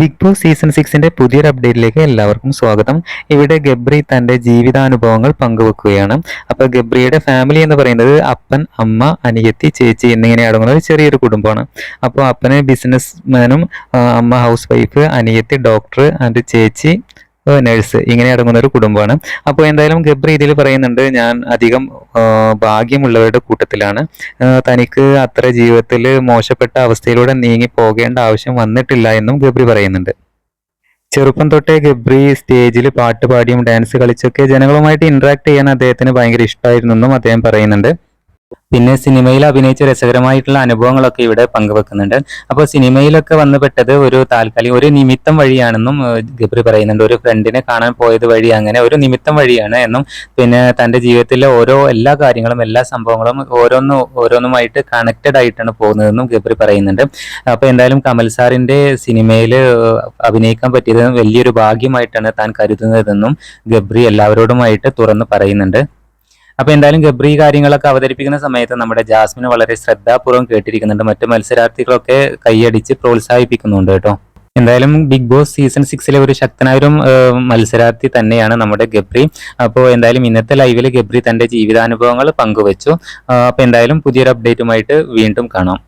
Big boss season സിക്സിന്റെ പുതിയൊരു അപ്ഡേറ്റിലേക്ക് എല്ലാവർക്കും സ്വാഗതം. ഇവിടെ ഗബ്രി തന്റെ ജീവിതാനുഭവങ്ങൾ പങ്കുവെക്കുകയാണ്. അപ്പോൾ ഗബ്രിയുടെ ഫാമിലി എന്ന് പറയുന്നത് അപ്പൻ അമ്മ അനിയത്തി ചേച്ചി എന്നിങ്ങനെ അടങ്ങുന്ന ഒരു ചെറിയൊരു കുടുംബമാണ്. അപ്പോൾ അപ്പന് ബിസിനസ് മാനും അമ്മ ഹൗസ് വൈഫ് അനിയത്തി ഡോക്ടർ ആൻഡ് ചേച്ചി നഴ്സ് ഇങ്ങനെ അടങ്ങുന്ന ഒരു കുടുംബമാണ്. അപ്പോൾ എന്തായാലും ഗബ്രി ഇതിൽ പറയുന്നുണ്ട് ഞാൻ അധികം ഭാഗ്യമുള്ളവരുടെ കൂട്ടത്തിലാണ്. തനിക്ക് അത്ര ജീവിതത്തിൽ മോശപ്പെട്ട അവസ്ഥയിലൂടെ നീങ്ങി പോകേണ്ട ആവശ്യം വന്നിട്ടില്ല എന്നും ഗബ്രി പറയുന്നുണ്ട്. ചെറുപ്പം തൊട്ടേ ഗബ്രി സ്റ്റേജിൽ പാട്ട് പാടിയും ഡാൻസ് കളിച്ചൊക്കെ ജനങ്ങളുമായിട്ട് ഇന്ററാക്ട് ചെയ്യാൻ അദ്ദേഹത്തിന് ഭയങ്കര ഇഷ്ടമായിരുന്നെന്നും അദ്ദേഹം പറയുന്നുണ്ട്. പിന്നെ സിനിമയിൽ അഭിനയിച്ച രസകരമായിട്ടുള്ള അനുഭവങ്ങളൊക്കെ ഇവിടെ പങ്കുവെക്കുന്നുണ്ട്. അപ്പോൾ സിനിമയിലൊക്കെ വന്നുപെട്ടത് ഒരു താൽക്കാലിക ഒരു നിമിത്തം വഴിയാണെന്നും ഗബ്രി പറയുന്നുണ്ട്. ഒരു ഫ്രണ്ടിനെ കാണാൻ പോയത് വഴി അങ്ങനെ ഒരു നിമിത്തം വഴിയാണ് എന്നും പിന്നെ തന്റെ ജീവിതത്തിലെ ഓരോ എല്ലാ കാര്യങ്ങളും എല്ലാ സംഭവങ്ങളും ഓരോന്നും ഓരോന്നുമായിട്ട് കണക്റ്റഡ് ആയിട്ടാണ് പോകുന്നതെന്നും ഗബ്രി പറയുന്നുണ്ട്. അപ്പോൾ എന്തായാലും കമൽ സാറിന്റെ സിനിമയിൽ അഭിനയിക്കാൻ പറ്റിയത് വലിയൊരു ഭാഗ്യമായിട്ടാണ് താൻ കരുതുന്നതെന്നും ഗബ്രി എല്ലാവരോടുമായിട്ട് തുറന്ന് പറയുന്നുണ്ട്. അപ്പൊ എന്തായാലും ഗബ്രി കാര്യങ്ങളൊക്കെ അവതരിപ്പിക്കുന്ന സമയത്ത് നമ്മുടെ ജാസ്മിന് വളരെ ശ്രദ്ധാപൂർവം കേട്ടിരിക്കുന്നുണ്ട്. മറ്റു മത്സരാർത്ഥികളൊക്കെ കൈയടിച്ച് പ്രോത്സാഹിപ്പിക്കുന്നുണ്ട് കേട്ടോ. എന്തായാലും ബിഗ് ബോസ് സീസൺ സിക്സിലെ ഒരു ശക്തനായ ഒരു മത്സരാർത്ഥി തന്നെയാണ് നമ്മുടെ ഗബ്രി. അപ്പോൾ എന്തായാലും ഇന്നത്തെ ലൈവിൽ ഗബ്രി തന്റെ ജീവിതാനുഭവങ്ങൾ പങ്കുവച്ചു. അപ്പോൾ എന്തായാലും പുതിയൊരു അപ്ഡേറ്റുമായിട്ട് വീണ്ടും കാണാം.